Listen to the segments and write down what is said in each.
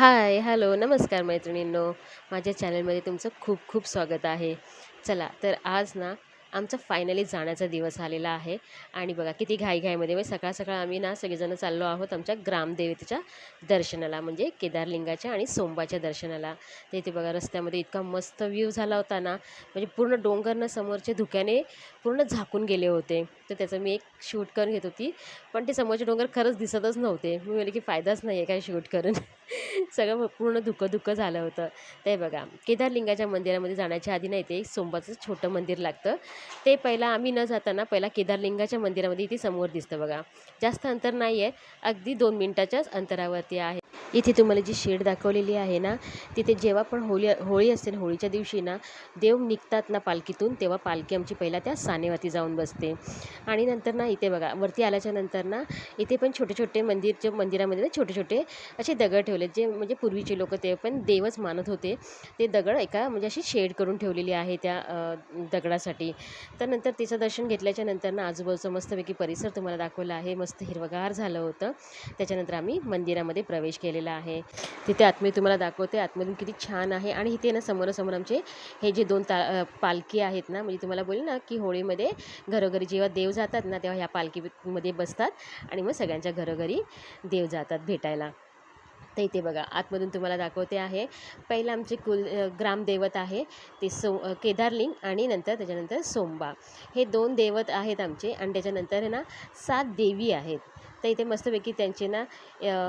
हाय, hello, नमस्कार मैत्रिणींनो. माझ्या चॅनलमध्ये तुमचं खूप खूप स्वागत आहे. चला, तर आज ना आमचा फायनली जाण्याचा दिवस आलेला आहे आणि बघा किती घाईघाईमध्ये म्हणजे सकाळ-सकाळ आम्ही ना सगळेजण चाललो आहोत आमच्या ग्रामदेवतेच्या दर्शनाला म्हणजे केदारलिंगाच्या आणि सोमबाच्या दर्शनाला. तर इथे बघा रस्त्यामध्ये इतका मस्त व्ह्यू झाला होता ना, म्हणजे पूर्ण डोंगरनं समोरच्या समोरचे धुक्याने पूर्ण झाकून गेले होते. तर त्याचं मी एक शूट करून घेत होती. पण ते समोरचे डोंगर खरंच दिसतच नव्हते. मी म्हटले की फायदाच नाही आहे काय शूट करून. सगळं पूर्ण धुकं-धुकं झालं होतं. ते बघा केदारलिंगाच्या मंदिरामध्ये जाण्याच्या आधी ना इथे सोमबाचं छोटं मंदिर लागतं. ते पहिला आम्ही न जाताना पहिला केदारलिंगाच्या मंदिरामध्ये इथे समोर दिसतं बघा. जास्त अंतर नाही आहे. अगदी दोन मिनिटाच्याच अंतरावरती आहे. इथे तुम्हाला जी शेड दाखवलेली आहे ना, तिथे जेव्हा पण होळी होळी असते ना, होळीच्या दिवशी ना देव निघतात ना पालखीतून, तेव्हा पालखी आमची पहिला त्या सानेवाती जाऊन बसते. आणि नंतर ना इथे बघा वरती आल्याच्यानंतर ना इथे पण छोटे-छोटे मंदिरच्या मंदिरामध्ये ना छोटे-छोटे असे दगड ठेवले जे म्हणजे पूर्वीचे लोक ते पण देवच मानत होते. ते दगड एका म्हणजे अशी शेड करून ठेवलेली आहे त्या दगडासाठी. तर नंतर तिचं दर्शन घेतल्याच्या नंतर ना आजूबाजूचा मस्तपैकी परिसर तुम्हाला दाखवला आहे. मस्त हिरवगार झालं होतं. त्याच्यानंतर आम्ही मंदिरामध्ये प्रवेश केला केलेला आहे. तिथे आतमध्ये तुम्हाला दाखवते आतमधून किती छान आहे आणि इथे ना समोरासमोर आमचे हे जे दोन ता पालखी आहेत ना, म्हणजे तुम्हाला बोलले ना, की होळीमध्ये घरोघरी जेव्हा देव जातात ना, तेव्हा ह्या पालखीमध्ये बसतात आणि मग सगळ्यांच्या घरोघरी देव जातात भेटायला. तर इथे बघा आतमधून तुम्हाला दाखवते आहे. पहिलं आमचे कुल ग्रामदैवत आहे ते सो केदारलिंग आणि नंतर त्याच्यानंतर सोमबा. हे दोन दैवत आहेत आमचे आणि त्याच्यानंतर आहे ना सात देवी आहेत. तर इथे मस्तपैकी त्यांचे ना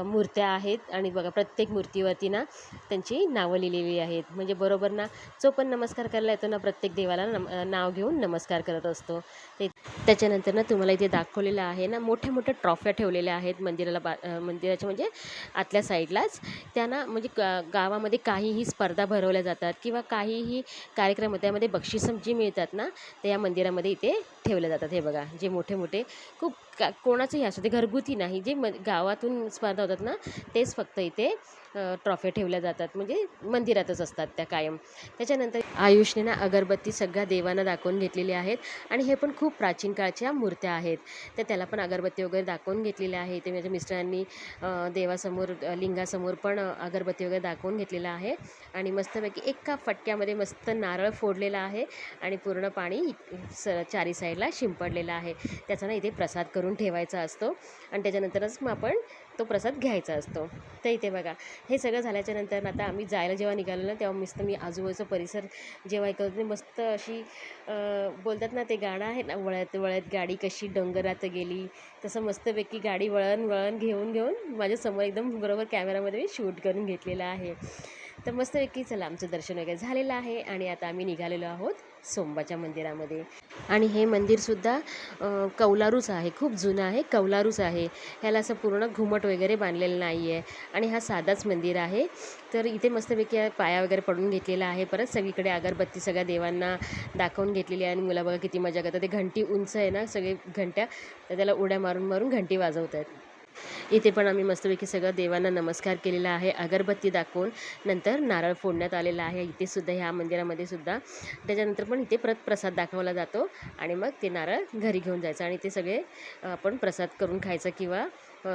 मूर्त्या आहेत आणि बघा प्रत्येक मूर्तीवरती ना त्यांची नावं लिहिलेली आहेत. म्हणजे बरोबर ना जो पण नमस्कार करायला येतो ना प्रत्येक देवाला नम नाव घेऊन नमस्कार करत असतो. ते त्याच्यानंतर ना तुम्हाला इथे दाखवलेलं आहे ना मोठ्या-मोठ्या ट्रॉफ्या ठेवलेल्या आहेत मंदिराला बा मंदिराच्या म्हणजे आतल्या साईडलाच. त्यांना म्हणजे गा गावामध्ये काहीही स्पर्धा भरवल्या जातात किंवा काहीही कार्यक्रम त्यामध्ये बक्षिसं जी मिळतात ना, ते या मंदिरामध्ये इथे ठेवल्या जातात. हे बघा जे मोठे-मोठे खूप का कोणाचंही असू दे घरगुती नाही. जे म गावातून स्पर्धा होतात ना, तेच फक्त इथे ट्रॉफ्या ठेवल्या जातात. म्हणजे मंदिरातच असतात त्या कायम. त्याच्यानंतर आयुषने ना अगरबत्ती सगळ्या देवांना दाखवून घेतलेली आहेत आणि हे पण खूप प्राचीन काळच्या मूर्त्या आहेत. तर त्याला पण अगरबत्ती वगैरे दाखवून घेतलेली आहे. ते माझ्या मिस्टरांनी देवासमोर लिंगासमोर पण अगरबत्ती वगैरे दाखवून घेतलेलं आहे आणि मस्तपैकी एका फटक्यामध्ये मस्त नारळ फोडलेला आहे आणि पूर्ण पाणी स चारी साईडला शिंपडलेलं आहे. त्याचा ना इथे प्रसाद करून ठेवायचा असतो आणि त्याच्यानंतरच मग आपण तो प्रसाद घ्यायचा असतो. तर इथे बघा हे सगळं झाल्याच्यानंतर आता आम्ही जायला जेव्हा निघालो ना, तेव्हा मस्त मी आजूबाजूचा परिसर जेव्हा ऐकत होते मस्त अशी बोलतात ना ते गाणं आहे ना, वळत वळत गाडी कशी डोंगरात गेली, तसं मस्तपैकी गाडी वळण-वळण घेऊन-घेऊन माझ्यासमोर एकदम बरोबर कॅमेरामध्ये शूट करून घेतलेलं आहे. तर मस्तपैकी चला आमचं दर्शन वगैरे झालेलं आहे आणि आता आम्ही निघालेलो आहोत सोमबाच्या मंदिरामध्ये आणि हे मंदिरसुद्धा कौलारूच आहे. खूप जुनं आहे, कौलारूच आहे. ह्याला असं पूर्ण घुमट वगैरे बांधलेलं नाही आहे आणि हा साधाच मंदिर आहे. तर इथे मस्तपैकी पाया वगैरे पडून घेतलेला आहे. परत सगळीकडे अगरबत्ती सगळ्या देवांना दाखवून घेतलेली आहे आणि मुला बघा किती मजा करतात. ते घंटी उंच आहे ना, सगळे घंट्या तर त्याला उड्या मारून-मारून घंटी वाजवत आहेत. इथे पण आम्ही मस्तपैकी सगळं देवांना नमस्कार केलेला आहे. अगरबत्ती दाखवून नंतर नारळ फोडण्यात आलेला आहे. इथे सुद्धा ह्या मंदिरामध्ये सुद्धा. त्याच्यानंतर पण इथे परत प्रसाद दाखवला जातो आणि मग ते नारळ घरी घेऊन जायचं आणि ते सगळे आपण प्रसाद करून खायचा किंवा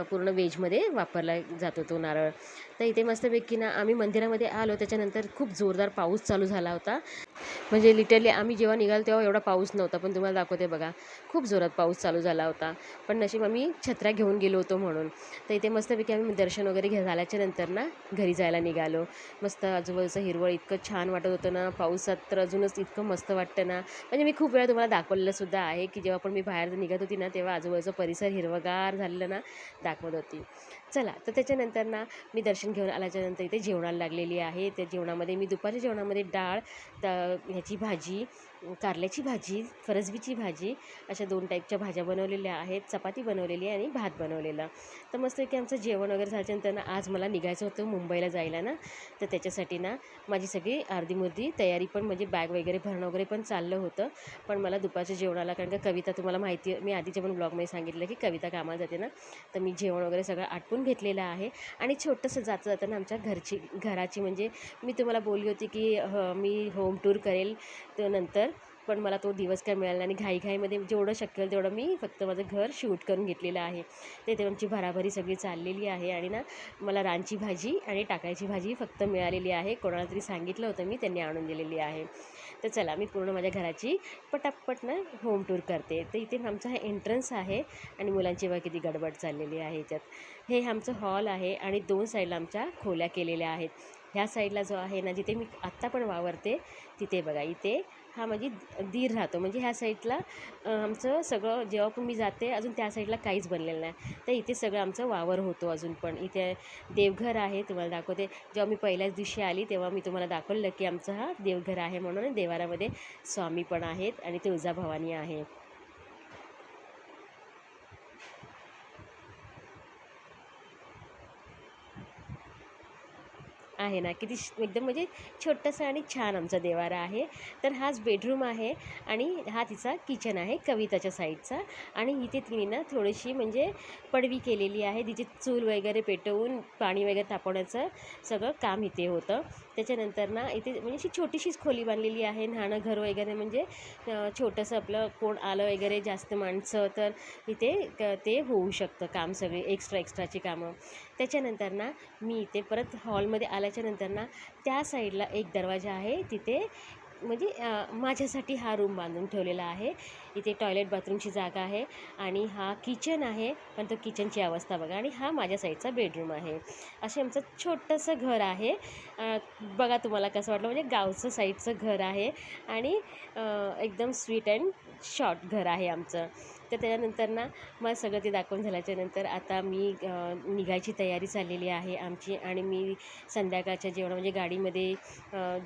पूर्ण वेजमध्ये वापरला जातो तो नारळ. तर इथे मस्तपैकी ना आम्ही मंदिरामध्ये आलो त्याच्यानंतर खूप जोरदार पाऊस चालू झाला होता. म्हणजे लिटरली आम्ही जेव्हा निघालो तेव्हा एवढा पाऊस नव्हता. पण तुम्हाला दाखवते बघा खूप जोरात पाऊस चालू झाला होता. पण नशीब आम्ही छत्र्या घेऊन गेलो होतो म्हणून. तर इथे मस्तपैकी आम्ही दर्शन वगैरे घे झाल्याच्यानंतर ना घरी जायला निघालो. मस्त आजूबाजूचं हिरवळ इतकं छान वाटत होतं ना, पावसात तर अजूनच इतकं मस्त वाटतं ना. म्हणजे मी खूप वेळा तुम्हाला दाखवलेलं सुद्धा आहे, की जेव्हा पण मी बाहेर निघत होती ना, तेव्हा आजूबाजूचा परिसर हिरवंगार झालेलं ना दाखवत होती. चला तर त्याच्यानंतर ना मी दर्शन घेऊन आल्याच्यानंतर इथे जेवणाला लागलेली आहे. त्या जेवणामध्ये मी दुपारच्या जेवणामध्ये डाळ, तर ह्याची भाजी, कारल्याची भाजी, फरसबीची भाजी अशा दोन टाईपच्या भाज्या बनवलेल्या आहेत. चपाती बनवलेली आहे आणि भात बनवलेला. तर मस्त की आमचं जेवण वगैरे झाल्याच्यानंतर ना आज मला निघायचं होतं मुंबईला जायला ना, तर त्याच्यासाठी ना माझी सगळी अर्धी-मुर्धी तयारी पण म्हणजे बॅग वगैरे भरणं वगैरे पण चाललं होतं. पण मला दुपारच्या जेवणाला कारण का कविता तुम्हाला माहिती आहे, मी आधीच्या पण ब्लॉगमध्ये सांगितलं, की कविता कामाला जाते ना, तर मी जेवण वगैरे सगळं आटपून घेतलेलं आहे आणि छोटंसं जाता-जाताना आमच्या घरची घराची म्हणजे मी तुम्हाला बोलली होती, की मी होम टूर करेल तर नंतर पण मला तो दिवस काय मिळाला आणि घाईघाईमध्ये जेवढं शक्य होईल तेवढं मी फक्त माझं घर शूट करून घेतलेलं आहे. तेथे आमची भराभरी सगळी चाललेली आहे आणि ना मला रानची भाजी आणि टाकायची भाजी फक्त मिळालेली आहे. कोणाला तरी सांगितलं होतं मी त्यांनी आणून दिलेली आहे. तर चला मी पूर्ण माझ्या घराची पटापट ना होम टूर करते. तर इथे आमचा हा एंट्रन्स आहे आणि मुलांची बघा किती गडबड चाललेली आहे याच्यात. हे आमचं हॉल आहे आणि दोन साईडला आमच्या खोल्या केलेल्या आहेत. ह्या साईडला जो आहे ना जिथे मी आत्ता पण वावरते तिथे बघा इथे हा म्हणजे दीर राहतो. म्हणजे ह्या साईडला आमचं सगळं जेव्हा पण मी जाते अजून त्या साईडला काहीच बनलेलं नाही. तर इथे सगळं आमचं वावर होतो अजून पण. इथे देवघर आहे तुम्हाला दाखवते. जेव्हा मी पहिल्याच दिवशी आली तेव्हा मी तुम्हाला दाखवलं की आमचं हा देवघर आहे म्हणून देवारामध्ये स्वामी पण आहेत आणि तुळजाभवानी आहे. आहे ना किती एकदम म्हणजे छोटंसं आणि छान आमचा देवारा आहे. तर हाच बेडरूम आहे आणि हा तिचा किचन आहे कविताच्या साईडचा आणि इथे तिने ना थोडीशी म्हणजे पडवी केलेली आहे तिची चूल वगैरे पेटवून पाणी वगैरे तापवण्याचं सगळं काम इथे होतं. त्याच्यानंतर ना इथे म्हणजे अशी छोटीशीच खोली बांधलेली आहे न्हाणं घर वगैरे म्हणजे छोटंसं आपलं कोण आलं वगैरे जास्त माणसं तर इथे ते होऊ शकतं काम सगळे एक्स्ट्रा एक्स्ट्राची कामं. त्याच्यानंतर ना मी इथे परत हॉलमध्ये आल्याच्यानंतर ना त्या साईडला एक दरवाजा आहे तिथे म्हणजे माझ्यासाठी हा रूम बांधून ठेवलेला आहे. इथे टॉयलेट बाथरूमची जागा आहे आणि हा किचन आहे पण तो किचनची अवस्था बघा आणि हा माझ्या साईडचा बेडरूम आहे. असे आमचं छोटंसं घर आहे. बघा तुम्हाला कसं वाटलं म्हणजे गावचं साईडचं घर आहे आणि एकदम स्वीट अँड शॉर्ट घर आहे आमचं. तर त्याच्यानंतर ना मला सगळं ते दाखवून झाल्याच्यानंतर आता मी निघायची तयारी चाललेली आहे आमची आणि मी संध्याकाळच्या जेवणा म्हणजे गाडीमध्ये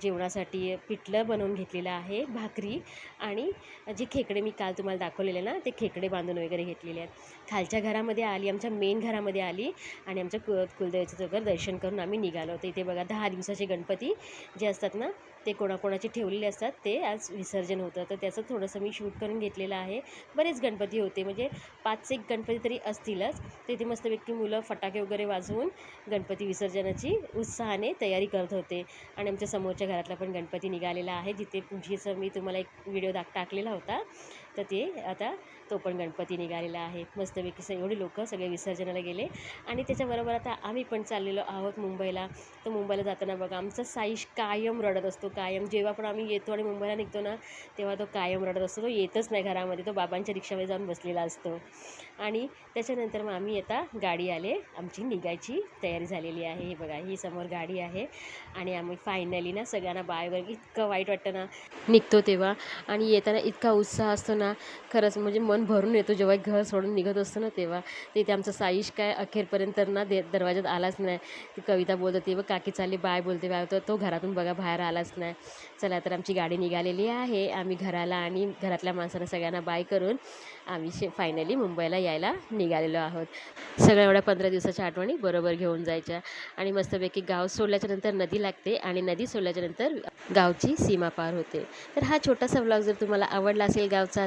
जेवणासाठी पिठलं बनवून घेतलेलं आहे भाकरी आणि जे खेकडे मी काल तुम्हाला दाखवलेले ना ते खेकडे बांधून वगैरे घेतलेले आहेत. खालच्या घरामध्ये आली आमच्या मेन घरामध्ये आली आणि आमच्या कु कुलदेवीचं वगैरे दर्शन करून आम्ही निघालो. होतो इथे बघा दहा दिवसाचे गणपती जे असतात ना ते कोणाकोणाचे ठेवलेले असतात ते आज विसर्जन होतं. तर त्याचं थोडंसं मी शूट करून घेतलेलं आहे. बरेच गणपती होते. म्हणजे पाच एक गणपती तरी असतीलच. तिथे मस्त मस्तपैकी मुलं फटाके वगैरे वाजवून गणपती विसर्जनाची उत्साहाने तयारी करत होते. आणि आमच्या समोरच्या घरातला पण गणपती निघालेला आहे. जिथे पूजेचं मी तुम्हाला एक व्हिडिओ दाख टाकलेला होता. तर ते आता तो पण गणपती निघालेला आहे. मस्तपैकी स एवढे लोक सगळे विसर्जनाला गेले. आणि त्याच्याबरोबर आता आम्ही पण चाललेलो आहोत मुंबईला. तर मुंबईला जाताना बघा आमचा साईश कायम रडत असतो कायम. जेव्हा पण आम्ही येतो आणि मुंबईला निघतो ना तेव्हा तो कायम रडत असतो. तो येतच नाही घरामध्ये तो बाबांच्या रिक्षामध्ये जाऊन बसलेला असतो. आणि त्याच्यानंतर मग आम्ही आता गाडी आले. आमची निघायची तयारी झालेली आहे. हे बघा ही समोर गाडी आहे. आणि आम्ही फायनली ना सगळ्यांना बाय वगैरे इतकं वाईट वाटतं ना. निघतो तेव्हा. आणि येताना इतका उत्साह असतो ना खरंच म्हणजे मन भरून येतो जेव्हा घर सोडून निघत असतो ना तेव्हा. तिथे आमचा साईश काय अखेरपर्यंत ना दे दरवाजात आलाच नाही. ती कविता बोलत होती व काकी चालली बाय बोलते. बाय तर तो घरातून बघा बाहेर आलाच नाही. चला तर आमची गाडी निघालेली आहे. आम्ही घराला आणि घरातल्या माणसांना सगळ्यांना बाय करून आम्ही शे फायनली मुंबईला यायला निघालेलो आहोत. सगळ्या एवढ्या पंधरा दिवसाच्या आठवणी बरोबर घेऊन जायच्या. आणि मस्तपैकी गाव सोडल्याच्या नंतर नदी लागते आणि नदी सोडल्याच्या नंतर गावची सीमा पार होते. तर हा छोटासा ब्लॉग जर तुम्हाला आवडला असेल गावचा